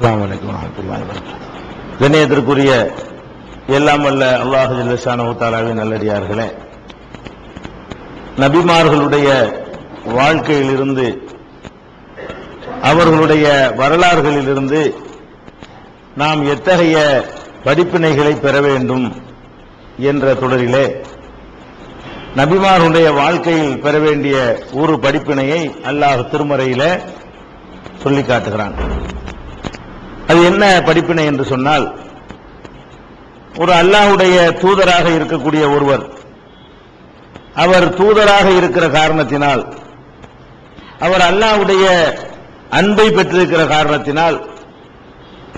அஸ்லாம் வலைக்கம் வரஹ்மத்துல்லாஹி வபரகாத்துஹு. கண்ணியத்திற்குரிய எல்லாம் வல்ல அல்லாஹ் ஜல்லஷானஹு தஆலாவின் நல்லடியார்களே நபிமார்களுடைய வாழ்க்கையிலிருந்து அவர்களுடைய வரலாறுகளிலிருந்து நாம் எத்தகைய படிப்பினைகளை பெற வேண்டும் என்ற தொடரிலே நபிமார்களுடைய வாழ்க்கையில் பெற வேண்டிய ஒரு படிப்பினையை அல்லாஹ் திருமறையில சொல்லி காட்டுகிறான். அது என்ன படிப்பினை என்று சொன்னால் ஒரு அல்லாஹுடைய தூதராக இருக்கக்கூடிய ஒருவர் அவர் தூதராக இருக்கிற காரணத்தினால் அவர் அல்லாஹ்வுடைய அன்பை பெற்றிருக்கிற காரணத்தினால்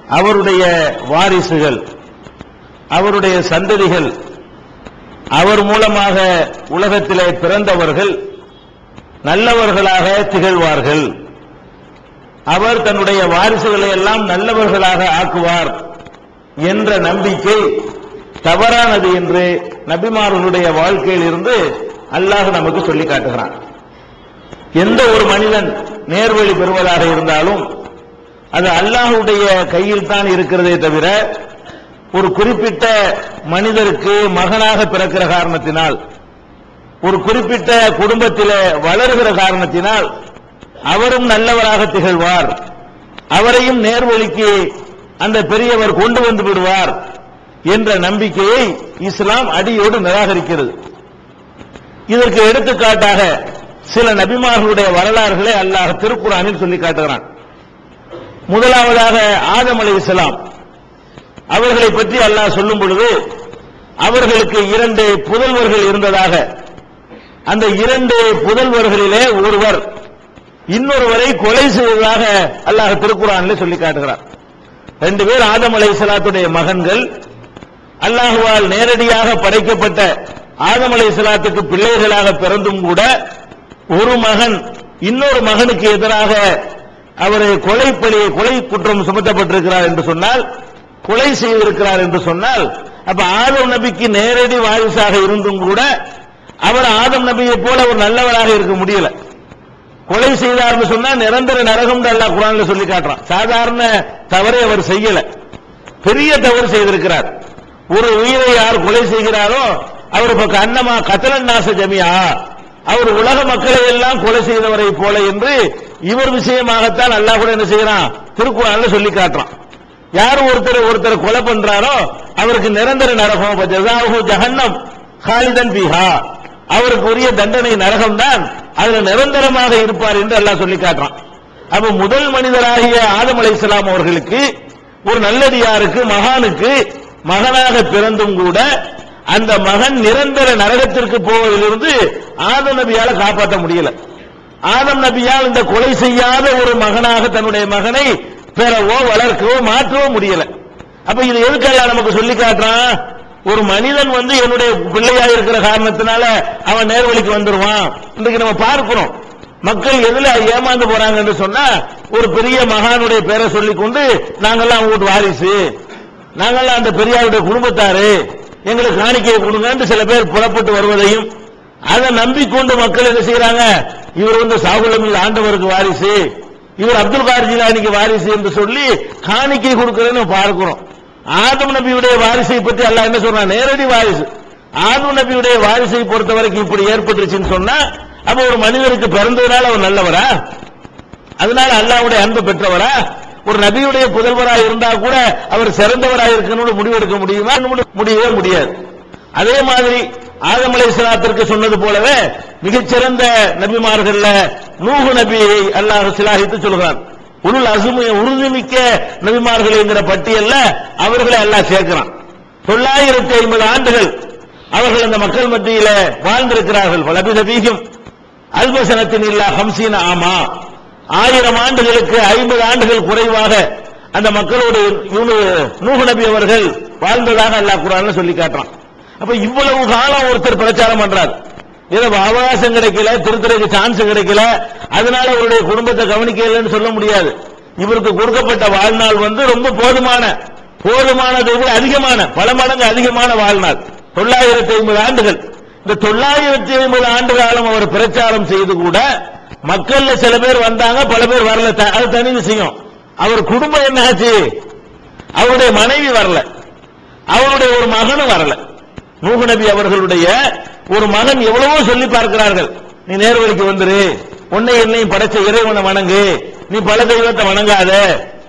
அவருடைய வாரிசுகள் அவருடைய சந்ததிகள் அவர் மூலமாக உலகத்திலே பிறந்தவர்கள் நல்லவர்களாக திகழ்வார்கள். அவர் தன்னுடைய வாரிசுகளை எல்லாம் நல்லவர்களாக ஆக்குவார் என்ற நம்பிக்கை தவறானது என்று நபிமார்களுடைய வாழ்க்கையில் இருந்து அல்லாஹ் நமக்கு சொல்லி காட்டுகிறான். எந்த ஒரு மனிதன் நேர்வழி பெறுவதாக இருந்தாலும் அது அல்லாஹுடைய கையில் தான் இருக்கிறதே தவிர ஒரு குறிப்பிட்ட மனிதருக்கு மகனாக பிறக்கிற காரணத்தினால் ஒரு குறிப்பிட்ட குடும்பத்தில் வளர்கிற காரணத்தினால் அவரும் நல்லவராக திகழ்வார். அவரையும் நேர்வழிக்கு அந்த பெரியவர் கொண்டு வந்து விடுவார் என்ற நம்பிக்கையை இஸ்லாம் அடியோடு நிராகரிக்கிறது. இதற்கு எடுத்துக்காட்டாக சில நபிமார்களுடைய வரலாறுகளை அல்லாஹ் திருக்குறானில் சொல்லி காட்டுகிறான். முதலாவதாக ஆதம் அலி இஸ்லாம் அவர்களை பற்றி அல்லாஹ் சொல்லும் பொழுது அவர்களுக்கு இரண்டு புதல்வர்கள் இருந்ததாக. அந்த இரண்டு புதல்வர்களிலே ஒருவர் இன்னொருவரை கொலை செய்ததாக அல்லாஹ் திருக்குறான் சொல்லி காட்டுகிறார் ரெண்டு பேர் ஆதம் அலை சலாத்துடைய மகன்கள். அல்லாஹுவால் நேரடியாக படைக்கப்பட்ட ஆதம் அலை சலாத்துக்கு பிள்ளைகளாக பிறந்தும் கூட ஒரு மகன் இன்னொரு மகனுக்கு எதிராக அவர் கொலை பழி கொலை குற்றம் சுமத்தப்பட்டிருக்கிறார் என்று சொன்னால் கொலை செய்திருக்கிறார் என்று சொன்னால் அப்ப ஆதம் நபிக்கு நேரடி வாரிசாக இருந்தும் கூட அவர் ஆதம் நபியை போல ஒரு நல்லவராக இருக்க முடியல. கொலை செய்தார்னு சொன்னா நிரந்தர நரகம் அல்லாஹ் குரான்ல சொல்லி காட்டுறான். சாதாரண தவறை அவர் செய்யல. பெரிய தவறு செய்திருக்கிறார். ஒரு உயிரை யார் கொலை செய்கிறாரோ அவர் இப்ப கண்ணமா கத்தலன் நாச ஜமியா. அவர் உலக மக்களை எல்லாம் கொலை செய்தவரை போல என்று இவர் விஷயமாகத்தான் அல்லாஹ் கூட என்ன செய்யறான்? திருக்குறான்ல சொல்லி காட்டுறான். யார் ஒருத்தர் ஒருத்தர் கொலை பண்றாரோ அவருக்கு நிரந்தர நரகம் ஜஹன்னம் ஹாலிதன் பிஹா அவருக்கு உரிய தண்டனை நரகம் தான் அதுல நிரந்தரமாக இருப்பார் என்று அல்லாஹ் சொல்லி காட்டுறான். அப்ப முதல் மனிதராகிய ஆதம் அலை அவர்களுக்கு ஒரு நல்லடியாருக்கு மகானுக்கு. மகனாக பிறந்தும் கூட அந்த மகன் நிரந்தர நரகத்திற்கு போவதிலிருந்து ஆதம் நபியால காப்பாற்ற முடியல. ஆதம் நபியால் இந்த கொலை செய்யாத ஒரு மகனாக தன்னுடைய மகனை பெறவோ வளர்க்கவோ மாற்றவோ முடியல. அப்ப இது எதுக்கெல்லாம் நமக்கு சொல்லி காட்டுறான்? ஒரு மனிதன் வந்து என்னுடைய பிள்ளையா இருக்கிற காரணத்தினால அவன் நேர்வழிக்கு வந்துருவான். இன்றைக்கு நம்ம பார்க்கிறோம். மக்கள் எதுல ஏமாந்து போறாங்க சொன்னா ஒரு பெரிய மகானுடைய பேரை சொல்லிக் கொண்டு நாங்கெல்லாம் அவங்க வீட்டு வாரிசு. நாங்கெல்லாம் அந்த பெரியாருடைய குடும்பத்தாரு. எங்களுக்கு காணிக்கையை கொடுங்கன்னு சில பேர் புறப்பட்டு வருவதையும் அதை நம்பிக்கொண்டு மக்கள் என்ன செய்யறாங்க? இவர் வந்து சாகுலமில் ஆண்டவருக்கு வாரிசு. இவர் அப்துல் கார் ஜிலானிக்கு வாரிசு என்று சொல்லி காணிக்கை கொடுக்கிறேன்னு பார்க்கிறோம். ஆதம் நபியுடைய வாரிசை பற்றி அல்லாஹ் என்ன சொல்றான்? நேரடி வாரிசு. ஆதம் நபியுடைய வாரிசை பொறுத்த வரைக்கும் இப்படி ஏற்பட்டுருச்சுன்னு சொன்னா அப்ப ஒரு மனிதருக்கு பிறந்ததுனால அவர் நல்லவரா? அதனால அல்லாவுடைய அன்பு பெற்றவரா? ஒரு நபியுடைய புதல்வரா இருந்தா கூட அவர் சிறந்தவராக இருக்கணும்னு முடிவெடுக்க முடியுமா? முடியவே முடியாது. அதே மாதிரி ஆதம் அலை சிலாத்திற்கு சொன்னது போலவே மிகச்சிறந்த நபிமார்கள்ல நூகு நபியை அல்லாஹ் சிலாகித்து சொல்கிறான். உருள் அசும உறுதிமிக்க நபிமார்கள் என்கிற பட்டியல்ல அவர்களை எல்லாம் சேர்க்கிறான். தொள்ளாயிரத்தி ஐம்பது ஆண்டுகள் அவர்கள் அந்த மக்கள் மத்தியில வாழ்ந்திருக்கிறார்கள். லபித பீகம் அல்பசனத்தின் இல்லா ஹம்சீன ஆமா. ஆயிரம் ஆண்டுகளுக்கு ஐம்பது ஆண்டுகள் குறைவாக அந்த மக்களோடு நூகு நபி அவர்கள் வாழ்ந்ததாக அல்லா குரான் சொல்லி காட்டுறான். அப்ப இவ்வளவு காலம் ஒருத்தர் பிரச்சாரம் பண்றார். ஏதோ அவகாசம் கிடைக்கல திருத்துறைக்கு சான்ஸ் கிடைக்கல. அதனால அவருடைய குடும்பத்தை கவனிக்கலன்னு சொல்ல முடியாது. இவருக்கு கொடுக்கப்பட்ட வாழ்நாள் வந்து ரொம்ப போதுமான போதுமானதை விட அதிகமான பல மடங்கு அதிகமான வாழ்நாள். தொள்ளாயிரத்தி ஐம்பது ஆண்டுகள். இந்த தொள்ளாயிரத்தி ஐம்பது ஆண்டு காலம் அவர் பிரச்சாரம் செய்து கூட மக்கள்ல சில பேர் வந்தாங்க பல பேர் வரல. அது தனி விஷயம். அவர் குடும்பம் என்ன ஆச்சு அவருடைய மனைவி வரல. அவருடைய ஒரு மகனும் வரல. நூகு நபி அவர்களுடைய ஒரு மகன் எவ்வளவோ சொல்லி பார்க்கிறார்கள். நீ நேர்வழிக்கு வந்துரு. உன்னை என்னையும் படைச்ச இறைவனை வணங்கு. நீ பல தெய்வத்தை வணங்காத.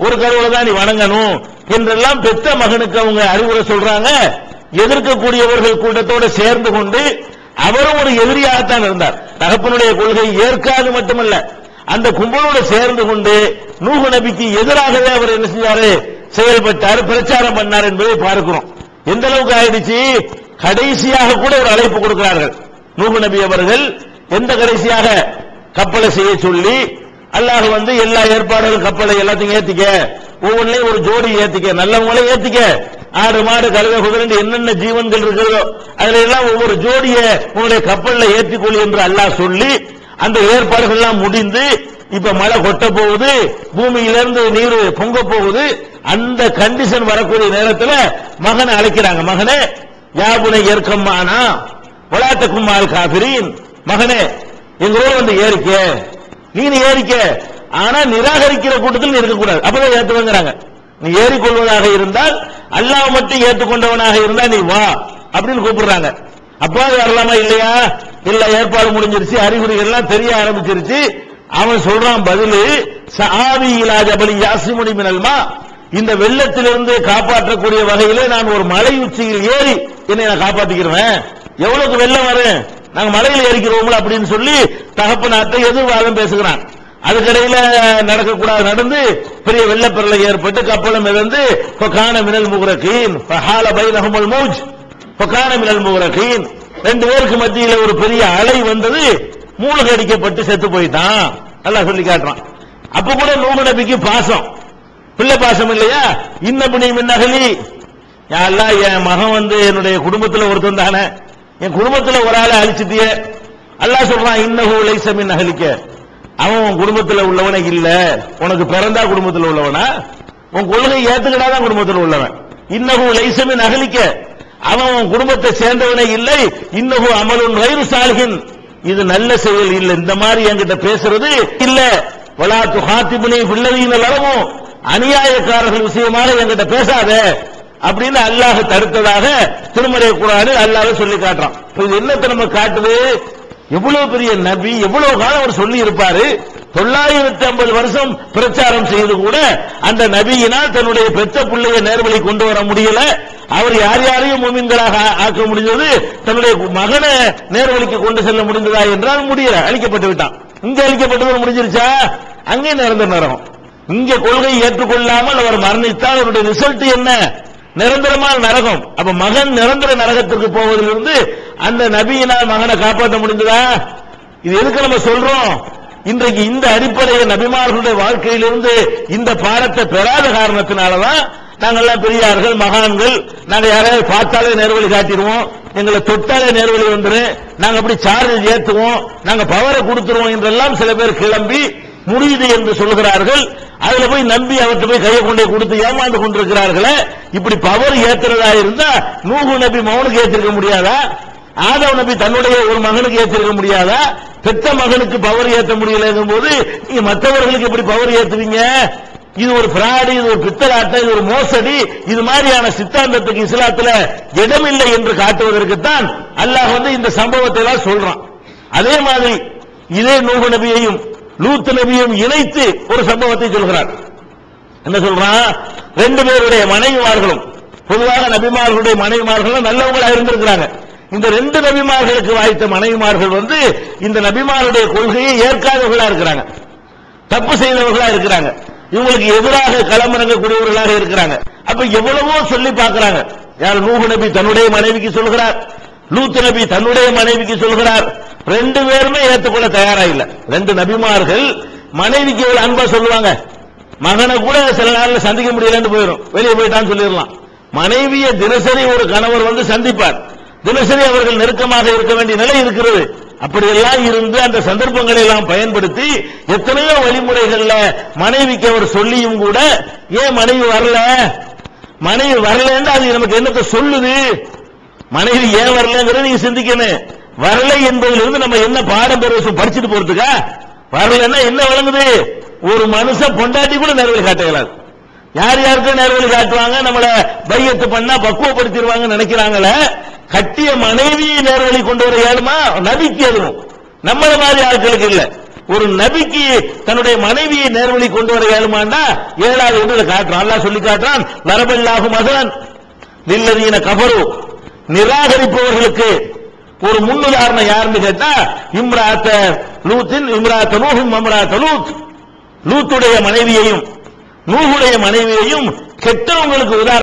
ஒரு கடவுளை தான் நீ வணங்கணும் என்றெல்லாம் பெத்த மகனுக்கு அவங்க அறிவுரை சொல்றாங்க. எதிர்க்கக்கூடியவர்கள் கூட்டத்தோடு சேர்ந்து கொண்டு அவரும் ஒரு எதிரியாகத்தான் இருந்தார். தகப்பனுடைய கொள்கை ஏற்காது மட்டுமல்ல அந்த கும்பலோடு சேர்ந்து கொண்டு நூகு நபிக்கு எதிராகவே அவர் என்ன செஞ்சாரு? செயல்பட்டார் பிரச்சாரம் பண்ணார் என்பதை பார்க்கிறோம். எந்த அளவுக்கு ஆயிடுச்சு? கடைசியாக கூட ஒரு அழைப்பு கொடுக்கிறார்கள். நூபு நபி அவர்கள் எந்த கடைசியாக? கப்பலை செய்ய சொல்லி அல்லாஹ் வந்து எல்லா ஏற்பாடுகள் கப்பலை எல்லாத்தையும் ஏத்திக்க ஒவ்வொன்றையும் ஒரு ஜோடி ஏத்திக்க நல்லவங்களே ஏத்திக்க ஆடு மாடு கழுத குதிரை என்னென்ன ஜீவன்கள் இருக்கிறதோ அதுல எல்லாம் ஒவ்வொரு ஜோடிய உங்களுடைய கப்பல்ல ஏற்றிக்கொள்ளி என்று அல்லாஹ் சொல்லி அந்த ஏற்பாடுகள் எல்லாம் முடிந்து இப்ப மழை கொட்ட போகுது பூமியிலிருந்து நீர் பொங்க போகுது அந்த கண்டிஷன் வரக்கூடிய நேரத்தில் மகனை அழைக்கிறாங்க. மகனே யாபுனை ஏற்கம்மானா? வளாத்தக்கும் மால் காபிரின். மகனே எங்களோட வந்து ஏறிக்க. நீ ஏறிக்க. ஆனா நிராகரிக்கிற கூட்டத்தில் நீ இருக்கக்கூடாது. அப்பதான் ஏத்துவங்கிறாங்க. நீ ஏறிக்கொள்வதாக இருந்தால் அல்லாஹ் மட்டும் ஏற்றுக்கொண்டவனாக இருந்தா நீ வா அப்படின்னு கூப்பிடுறாங்க. அப்பாவது வரலாமா இல்லையா? இல்ல ஏற்பாடு முடிஞ்சிருச்சு அறிகுறிகள் எல்லாம் தெரிய ஆரம்பிச்சிருச்சு. அவன் சொல்றான் பதிலு சாவி இலாஜ் அபலி யாசிமுனி மினல்மா இந்த வெள்ளத்திலிருந்து காப்பாற்றக்கூடிய வகையிலே நான் ஒரு மலை உச்சியில் ஏறி என்னை நான் காப்பாற்றிக்கிறேன் எவ்வளவுக்கு வெள்ளம் வரும்? நாங்க மலையில் ஏறிக்கிறோம்ல அப்படின்னு சொல்லி தகப்பனாத்தை எதிர்வாதம் பேசுகிறான். அதுக்கடையில நடக்கக்கூடாது நடந்து பெரிய வெள்ளப்பெரலை ஏற்பட்டு கப்பலும் மிதந்து பொக்கான மினல் முகரக்கீன் பஹால பை நகமல் மூஜ் பொக்கான மினல் முகரக்கீன் ரெண்டு பேருக்கு மத்தியில ஒரு பெரிய அலை வந்தது மூழ்கடிக்கப்பட்டு அடிக்கப்பட்டு செத்து போயிட்டான். நல்லா சொல்லி காட்டுறான். அப்ப கூட நூறு நபிக்கு பாசம். பிள்ளை பாசம் இல்லையா? இன்னபுனி மின்னகலி யாரெல்லாம் என் மகன் வந்து என்னுடைய குடும்பத்தில் ஒருத்தன் தானே. என் குடும்பத்தில் ஒரு ஆளை அழிச்சிட்டிய. அல்லாஹ் சொல்றான் இன்னகு லைஸ நகலிக்க அவன் உன் குடும்பத்தில் உள்ளவனே இல்ல. உனக்கு பிறந்தா குடும்பத்தில் உள்ளவனா? உன் கொள்கை ஏத்துக்கிட்டாதான் குடும்பத்தில் உள்ளவன். இன்னகு லைஸ நகலிக்க அவன் உன் குடும்பத்தை சேர்ந்தவனே இல்லை. இன்னகு அமலுன் வயிறு சால்கின் இது நல்ல செயல் இல்லை. இந்த மாதிரி என்கிட்ட பேசுறது இல்ல. வலா துஹாத்திபுனி பிள்ளவியின் அளவும் அநியாயக்காரர்கள் விஷயமாக என்கிட்ட பேசாத அப்படின்னு அல்லாஹ் தடுத்ததாக திருமறை குரானில் அல்லாஹ் சொல்லி காட்டுறான். இது என்னத்தை நம்ம காட்டுது? எவ்வளவு பெரிய நபி எவ்வளவு காலம் அவர் சொல்லி இருப்பாரு? தொள்ளாயிரத்தி ஐம்பது வருஷம் பிரச்சாரம் செய்து கூட அந்த நபியினால் தன்னுடைய பெற்ற பிள்ளைய நேர்வழி கொண்டு வர முடியல. அவர் யார் யாரையும் மூமின்களாக ஆக்க முடிஞ்சது தன்னுடைய மகனை நேர்வழிக்கு கொண்டு செல்ல முடிந்ததா என்றால் முடியல. அழிக்கப்பட்டு விட்டான். இங்க அழிக்கப்பட்டது முடிஞ்சிருச்சா? அங்கே நிரந்தர நரகம். இங்க கொள்கை ஏற்றுக்கொள்ளாமல் அவர் மரணித்தால் அவருடைய ரிசல்ட் என்ன? நிரந்தரமான நரகம். அப்ப மகன் நிரந்தர நரகத்திற்கு போவதிலிருந்து அந்த நபியினால் மகனை காப்பாற்ற முடிந்ததா? இது எதுக்கு நம்ம சொல்றோம்? இன்றைக்கு இந்த அடிப்படையை நபிமார்களுடைய வாழ்க்கையிலிருந்து இந்த பாடத்தை பெறாத காரணத்தினாலதான் நாங்கெல்லாம் பெரியார்கள் மகான்கள் நாங்க யாரையாவது பார்த்தாலே நேர்வழி காட்டிடுவோம். எங்களை தொட்டாலே நேர்வழி வந்துடும் நாங்க அப்படி சார்ஜ் ஏத்துவோம். நாங்க பவரை கொடுத்துருவோம் என்றெல்லாம் சில பேர் கிளம்பி முடியுது என்று சொல்கிறார்கள் அதுல போய் நம்பி அவர்கிட்ட போய் கையை கொண்டே கொடுத்து ஏமாந்து கொண்டிருக்கிறார்களே. இப்படி பவர் ஏத்துறதா இருந்தா நூகு நபி மௌனுக்கு ஏற்றிருக்க முடியாதா? ஆதவ நபி தன்னுடைய ஒரு மகனுக்கு ஏற்றிருக்க முடியாதா? பெத்த மகனுக்கு பவர் ஏற்ற முடியலங்கும் போது நீங்க மற்றவர்களுக்கு எப்படி பவர் ஏத்துவீங்க? இது ஒரு பிராடி இது ஒரு பித்தலாட்டம் இது ஒரு மோசடி இது மாதிரியான சித்தாந்தத்துக்கு இஸ்லாத்துல இடமில்லை என்று காட்டுவதற்குத்தான் அல்லாஹ் வந்து இந்த சம்பவத்தை எல்லாம் சொல்றான். அதே மாதிரி இதே நூகு நபியையும் லூத் நபியும் இணைத்து ஒரு சம்பவத்தை சொல்கிறார். என்ன சொல்றான் ரெண்டு பேருடைய மனைவிமார்களும் பொதுவாக நபிமார்களுடைய மனைவிமார்களும் நல்லவங்களா இருந்திருக்கிறாங்க. இந்த ரெண்டு நபிமார்களுக்கு வாய்த்த மனைவிமார்கள் வந்து இந்த நபிமாருடைய கொள்கையை ஏற்காதவர்களா இருக்கிறாங்க. தப்பு செய்தவர்களா இருக்கிறாங்க. இவங்களுக்கு எதிராக களமிறங்கக்கூடியவர்களாக இருக்கிறாங்க. அப்ப எவ்வளவோ சொல்லி பார்க்கிறாங்க. யார்? நூகு நபி தன்னுடைய மனைவிக்கு சொல்கிறார். லூத்து நபி தன்னுடைய மனைவிக்கு சொல்கிறார். ரெண்டு பேருமே ஏற்றுக்கொள்ள தயாரா இல்ல ரெண்டு நபிமார்கள் மனைவிக்கு எவ்வளவு அன்பா சொல்லுவாங்க. மகனை கூட சில நேரம் சந்திக்க முடியலன்னு போயிடும். வெளியே போயிட்டான்னு சொல்லிடலாம். மனைவியை தினசரி ஒரு கணவர் வந்து சந்திப்பார். தினசரி அவர்கள் நெருக்கமாக இருக்க வேண்டிய நிலை இருக்கிறது. அப்படியெல்லாம் இருந்து அந்த சந்தர்ப்பங்களை எல்லாம் பயன்படுத்தி எத்தனையோ வழிமுறைகள்ல மனைவிக்கு அவர் சொல்லியும் கூட ஏன் மனைவி வரல? மனைவி வரலன்னு அது நமக்கு என்னத்தை சொல்லுது? மனைவி ஏன் வரலங்கிறத நீங்க சிந்திக்கணும். வரலை என்பதிலிருந்து நம்ம என்ன பாடம் பெற படிச்சுட்டு போறதுக்கா? வரலன்னா என்ன வழங்குது ஒரு மனுஷன் பொண்டாட்டி கூட நேர்வழி காட்ட யார் யாருக்கு நேர்வழி காட்டுவாங்க? நம்மள பையத்து பண்ணா பக்குவப்படுத்திடுவாங்கன்னு நினைக்கிறாங்களே கட்டிய மனைவியை நேர்வழி கொண்டு வர ஏழுமா நபிக்கு எதுவும். நம்மள மாதிரி ஆட்களுக்கு இல்ல. ஒரு நபிக்கு தன்னுடைய மனைவியை நேர்வழி கொண்டு வர ஏழுமாண்டா ஏழாவது ஒன்று காட்டுறான். அல்லா சொல்லி காட்டுறான் வரபல்லாஹு மகன் நில்லதீன கபரு நிராகரிப்பவர்களுக்கு ஒரு முன்னுதாரணம் யாருன்னு கேட்டா இம்ராத்த லூத்தின் இம்ராத்த நூஹும் அம்ராத்த லூத். லூத்துடைய மனைவியையும் நூகுடைய மனைவியையும் கெட்டவங்களுக்கு உதாரணம்